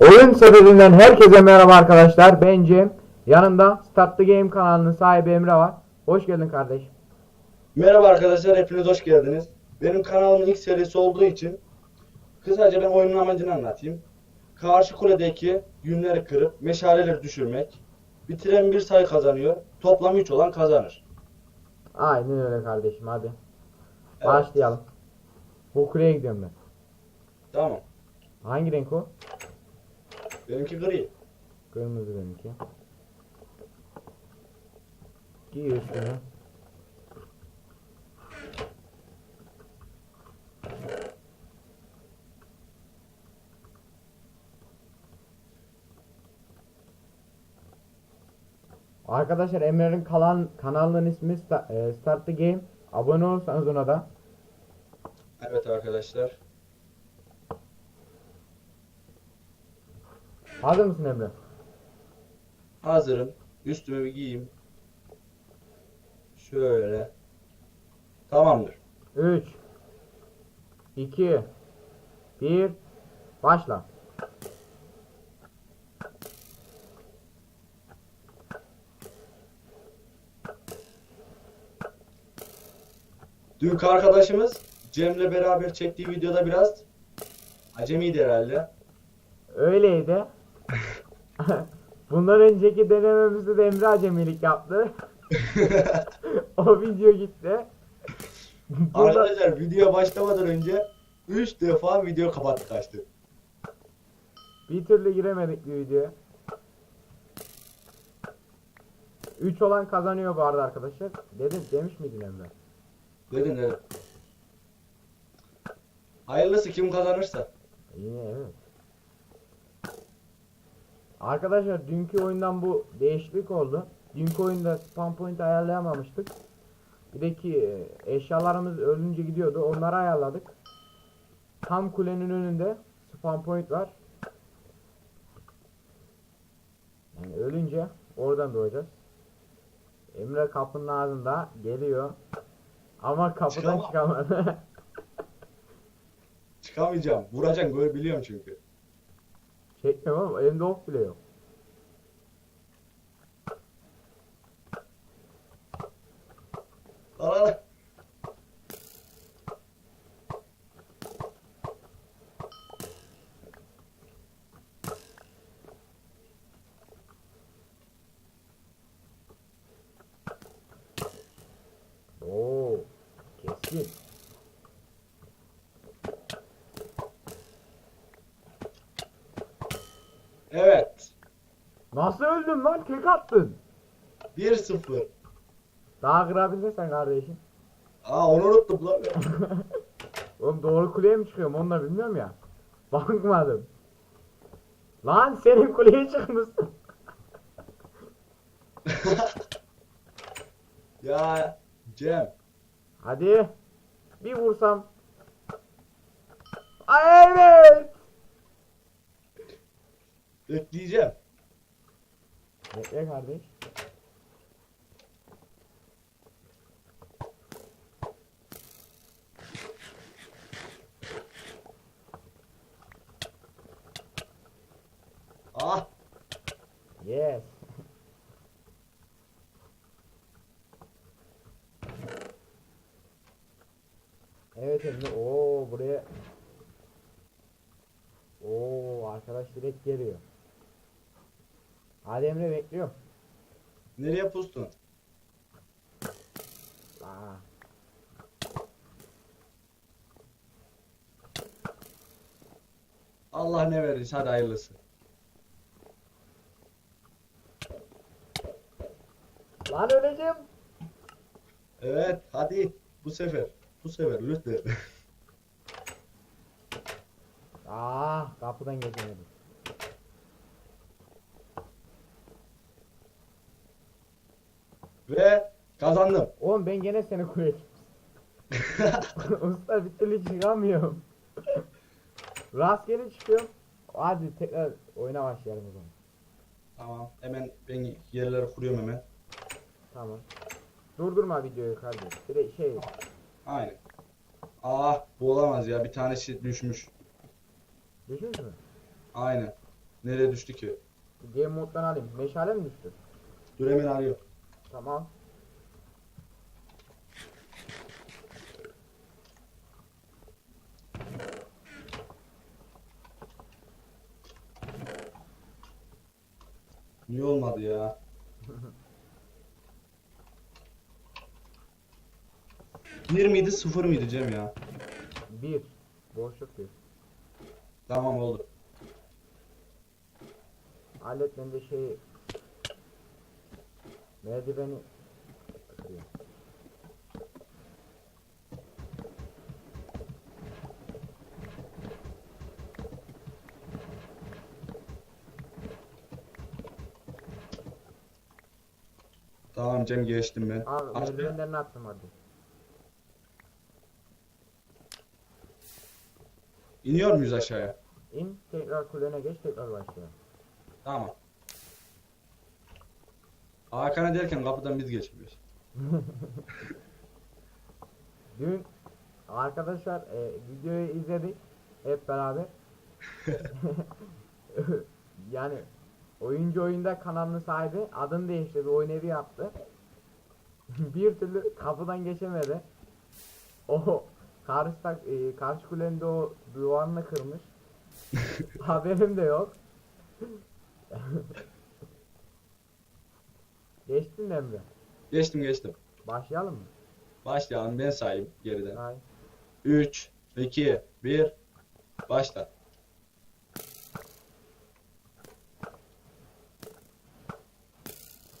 Oyun sebebinden herkese merhaba arkadaşlar. Ben Cem. Yanımda Start the Game kanalının sahibi Emre var. Hoş geldin kardeş. Merhaba arkadaşlar, hepiniz hoş geldiniz. Benim kanalımın ilk serisi olduğu için kısaca ben oyunun amacını anlatayım. Karşı kuledeki yünleri kırıp meşaleleri düşürmek. Bitiren bir sayı kazanıyor. Toplam 3 olan kazanır. Aynen öyle kardeşim hadi. Evet. Başlayalım. Bu kuleye gidiyorum ben. Tamam. Hangi renk o? Benimki gri. Kırmızı benimki. Giy üstüne. Arkadaşlar Emre'nin kalan kanalının ismi e, Start the Game. Abone olursanız ona da. Evet arkadaşlar. Hazır mısın Emre? Hazırım. Üstümü bir giyeyim. Şöyle. Tamamdır. 3 2 1 Başla. Dünkü arkadaşımız Cem'le beraber çektiği videoda biraz acemiydi herhalde. Öyleydi. Bundan önceki denememizde de Emre acemilik yaptı. o video gitti. Arkadaşlar video başlamadan önce 3 defa video kapattı kaçtı. bir türlü giremedik bir videoya. 3 olan kazanıyor bu arada arkadaşlar. Dedim demiş miydin Emre? Dedin dedim. Hayırlısı kim kazanırsa. İyi evet. Arkadaşlar dünkü oyundan bu değişiklik oldu. Dünkü oyunda spam point ayarlayamamıştık. Bir de ki e, eşyalarımız ölünce gidiyordu. Onları ayarladık. Tam kulenin önünde spam point var. Yani ölünce oradan doğacağız. Emre kapının ağzında geliyor. Ama kapıdan Çıkamam. çıkamadı. Çıkamayacağım. Vuracaksın böyle biliyorum çünkü. Çekmiyorum ama elimde ok bile yok. Lan lan. Oo, kesin. Evet. Nasıl öldün lan? Tek attın. 1-0. Daha kırabilirsen kardeşim. Aa onu unuttum lan. Oğlum doğru kuleye mi çıkıyorum onu da bilmiyorum ya. Bakmadım. Lan senin kuleye çıkmışsın. ya Cem. Hadi. Bir vursam. Ay evet. Bekleyeceğim. Bekle kardeş. Ah. Yes. Evet Emre. Oo buraya. Oo arkadaş direkt geliyor. Hadi Emre bekliyorum. Nereye pustun? Aa. Allah ne verirse hadi hayırlısı. Lan öleceğim. Evet hadi bu sefer. Bu sefer lütfen. Aa kapıdan geçemedim. Ve kazandım. Oğlum ben gene seni kuleye Usta bir türlü çıkamıyorum. Rastgele çıkıyorum. Hadi tekrar oyuna başlayalım o zaman. Tamam hemen ben yerleri kuruyorum hemen. Tamam. Durdurma videoyu kardeş. Direkt şey Aynen. Ah bu olamaz ya bir tanesi düşmüş. düşmüş mü? Aynen. Nereye düştü ki? Game moddan alayım. Meşale mi düştü? Dur hemen arıyor. Tamam. Niye olmadı ya? Bir miydi sıfır mıydı Cem ya? Bir. Boşluk bir. Tamam oldu. Aletlerinde şey merdiveni kırıyor. Tamam Cem geçtim ben. Abi Aç be. merdivenlerini attım hadi. İniyor muyuz aşağıya? İn tekrar kulene geç tekrar başla. Tamam. Hakan'a derken kapıdan biz geçmiyoruz. Dün arkadaşlar e, videoyu izledik hep beraber. yani oyuncu oyunda kanalının sahibi adını değiştirdi, oyun evi yaptı. bir türlü kapıdan geçemedi. O karşı tak, e, karşı kulenin de o duvarını kırmış. Haberim de yok. Geçtin mi Emre? Geçtim geçtim. Başlayalım mı? Başlayalım ben sayayım geriden. Hay. 3, 2, 1, başla.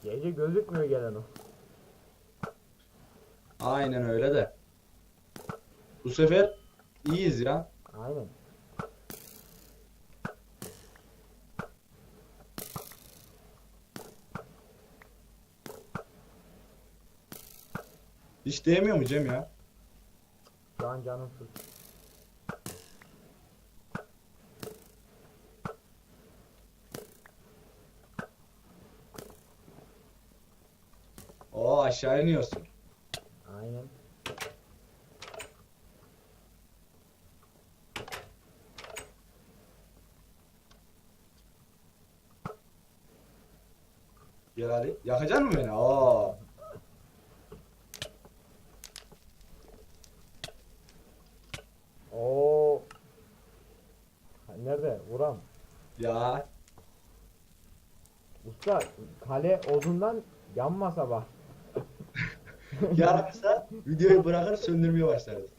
Gece gözükmüyor gelen o. Aynen öyle de. Bu sefer iyiyiz ya. Aynen. Hiç değmiyor mu Cem ya? Şu an canım sus. Oo aşağı iniyorsun. Aynen. Gel hadi. Yakacaksın mı beni? Oo. Ha, Nerede? Vuram. Ya. Usta kale odundan yanmasa bak. Yarasa videoyu bırakır söndürmeye başlarız.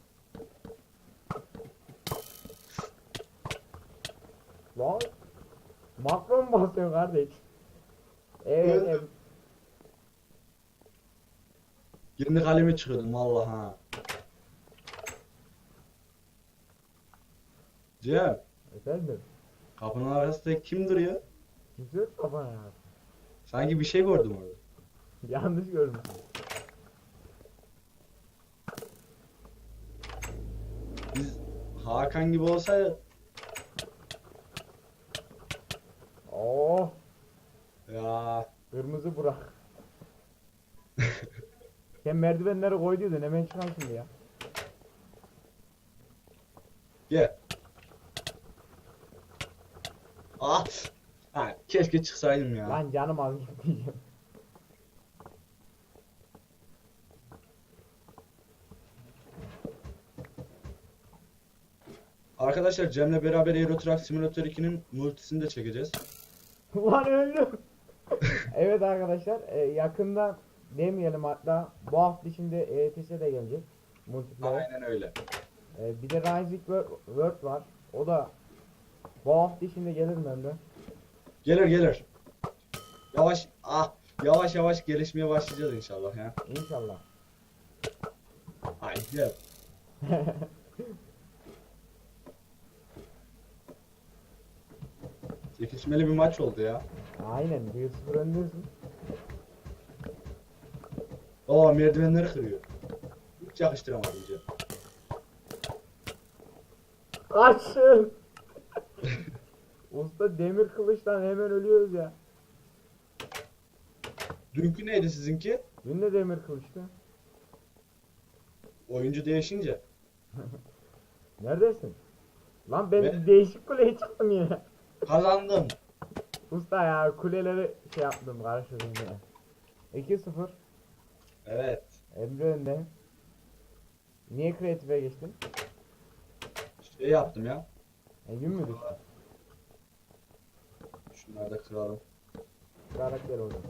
Lan. Makro mu basıyor kardeş? Evet, Öldüm. evet. Kendi kalemi çıkıyordum vallahi ha. Cem, Efendim. Kapının arkasında kim duruyor? Kimse yok kafana ya. Sanki bir şey gördüm orada. Yanlış görmüşsün. Biz Hakan gibi olsaydı Oo. ya Kırmızı Burak. Sen merdivenleri koyduydun hemen şimdi ya. gel. Ah. Ha, keşke çıksaydım ya. Lan canım az gitti diyeceğim. Arkadaşlar Cem'le beraber Euro Truck Simulator 2'nin multisini de çekeceğiz. Ulan öldüm. evet arkadaşlar e, yakında demeyelim hatta bu hafta içinde ETS de gelecek. Multiplayer. Aynen öyle. E, bir de Rising World var. O da bu hafta içinde gelir mi Emre? Gelir gelir. Yavaş ah yavaş yavaş gelişmeye başlayacağız inşallah ya. İnşallah. Haydi. Çekişmeli bir maç oldu ya. Aynen 1-0 öndesin. Oo merdivenleri kırıyor. Hiç yakıştıramadım Cem. Kaçın. Usta demir kılıçtan hemen ölüyoruz ya. Dünkü neydi sizinki? Dün de demir kılıçtı. Oyuncu değişince. Neredesin? Lan ben Ben- değişik kuleye çıktım yine. Kazandım. Usta ya kuleleri şey yaptım yine. 2-0 Evet. Emre önde. Niye kreatife geçtin? Şey yaptım ya. E, gün mü düştü? Şunları da kıralım. Karakter oldu.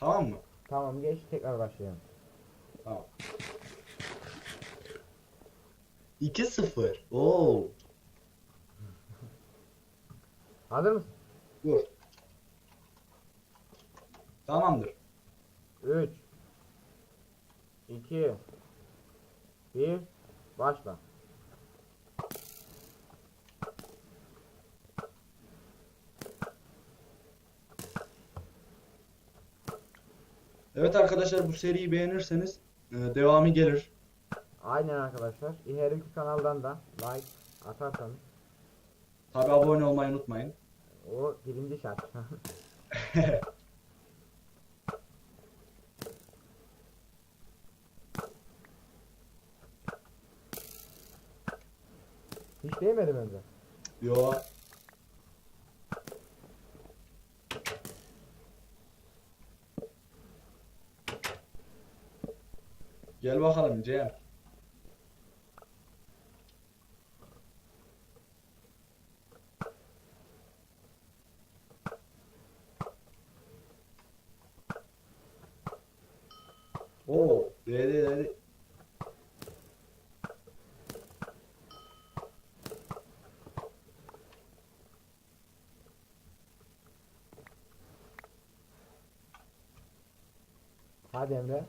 Tamam mı? Tamam geç tekrar başlayalım. Tamam. 2-0. Oo. Hazır mısın? Dur. Tamamdır. 3 2 1 Başla. Evet arkadaşlar bu seriyi beğenirseniz e, devamı gelir. Aynen arkadaşlar. Her iki kanaldan da like atarsanız Tabi abone olmayı unutmayın. o birinci şart. Hiç değmedim önce. Yo. Gel bakalım Cem. Oo, dedi dedi. Hadi Emre.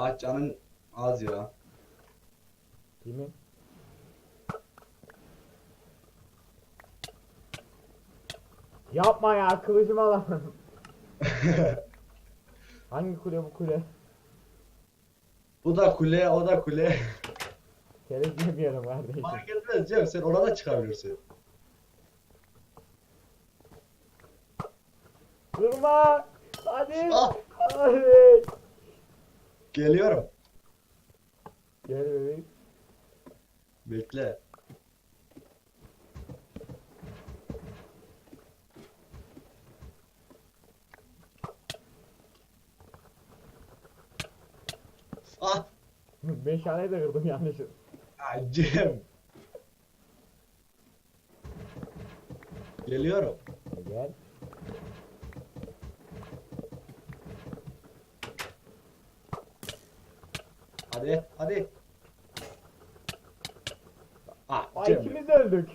Ağaç canın az ya. Kimin? Yapma ya kılıcımı alamadım. Hangi kule bu kule? Bu da kule, o da kule. Çerez yemeyelim kardeşim. Fark etmez Cem, sen orada çıkabilirsin. Durma! Hadi! Ah! Hadi! Geliyorum. Gel bebeğim. Bekle. Ah! Meşaleyi de kırdım yanlışım. Cem. Geliyorum. Gel. Hadi, hadi. Ah, Ay Cem. ikimiz öldük.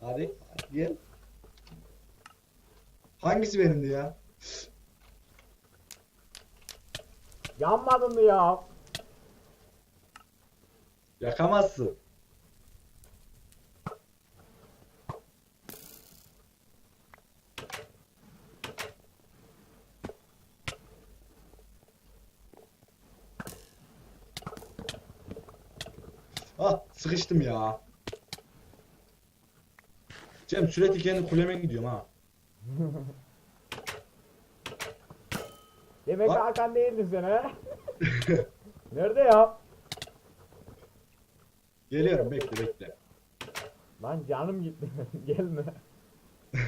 Hadi, gel. Hangisi benimdi ya? Yanmadın mı ya? Yakamazsın. Ah sıkıştım ya. Cem sürekli kendi kuleme gidiyorum ha. Demek Bak. Hakan değildin sen ha? Nerede ya? Geliyorum bekle bekle. Lan canım gitti. Gelme.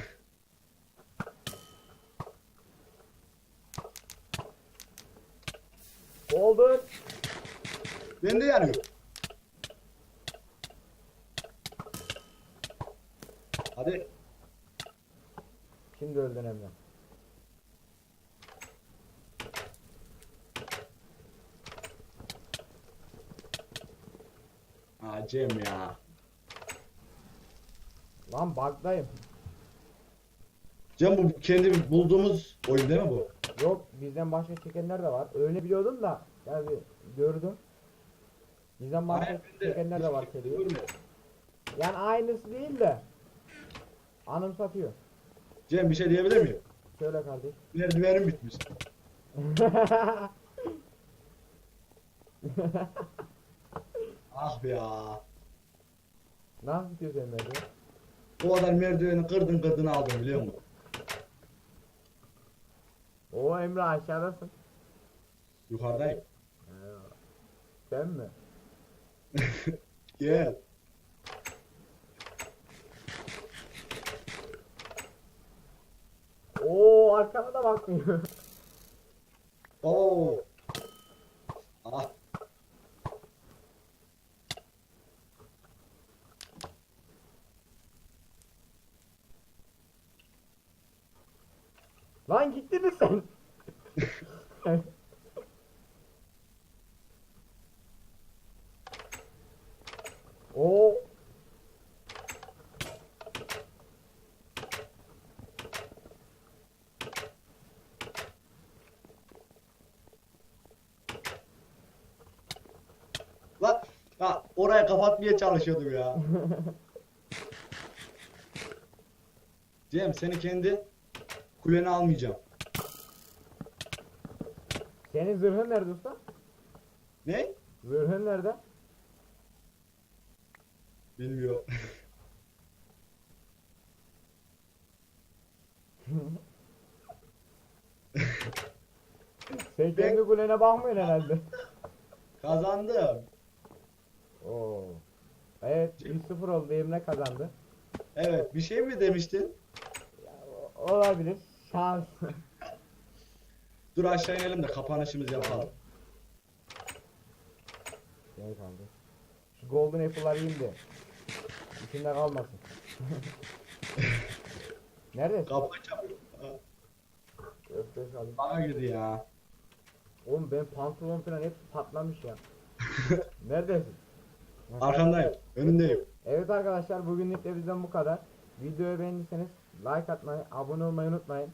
Oldu. Ben de yanıyorum. Hadi. Şimdi öldün Emre. Ha Cem ya. Lan bug'dayım. Cem bu kendi bulduğumuz oyun değil mi bu? Yok bizden başka çekenler de var. Öyle biliyordum da yani gördüm. Bizden başka Hayır, ben de çekenler de var kimse görmedim. Yani aynısı değil de anımsatıyor. Cem bir şey diyebilir miyim? Söyle kardeş. Merdivenim bitmiş. Ah be ya. Nasıl bitiyor senin merdiven? O kadar merdiveni kırdın kırdın aldın biliyor musun? Oo Emre aşağıdasın. Yukarıdayım. Ee, Sen mi? Gel. Oo arkana da bakmıyor. Oo. Ah. Lan gittin mi sen? Oo. Lan. Ha, orayı kapatmaya çalışıyordum ya. Cem seni kendi kulene almayacağım. Senin zırhın nerede usta? Ne? Zırhın nerede? Bilmiyorum. Sen kendi kulene bakmıyorsun herhalde. Kazandım. Oo. Evet 1-0 oldu Emre kazandı. Evet bir şey mi demiştin? Olabilir. Şans. Dur aşağı inelim de kapanışımızı yapalım. Gel kaldı. Şu golden apple'lar yiyeyim de. İçinde kalmasın. Neredesin? Kapı çarpıyor. Ha, Öfkesi alayım. Bana girdi ya. Oğlum ben pantolon falan hep patlamış ya. Neredesin? Arkandayım. Önündeyim. Evet arkadaşlar bugünlük de bizden bu kadar. Videoyu beğendiyseniz like atmayı, abone olmayı unutmayın.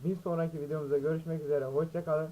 Bir sonraki videomuzda görüşmek üzere. Hoşçakalın.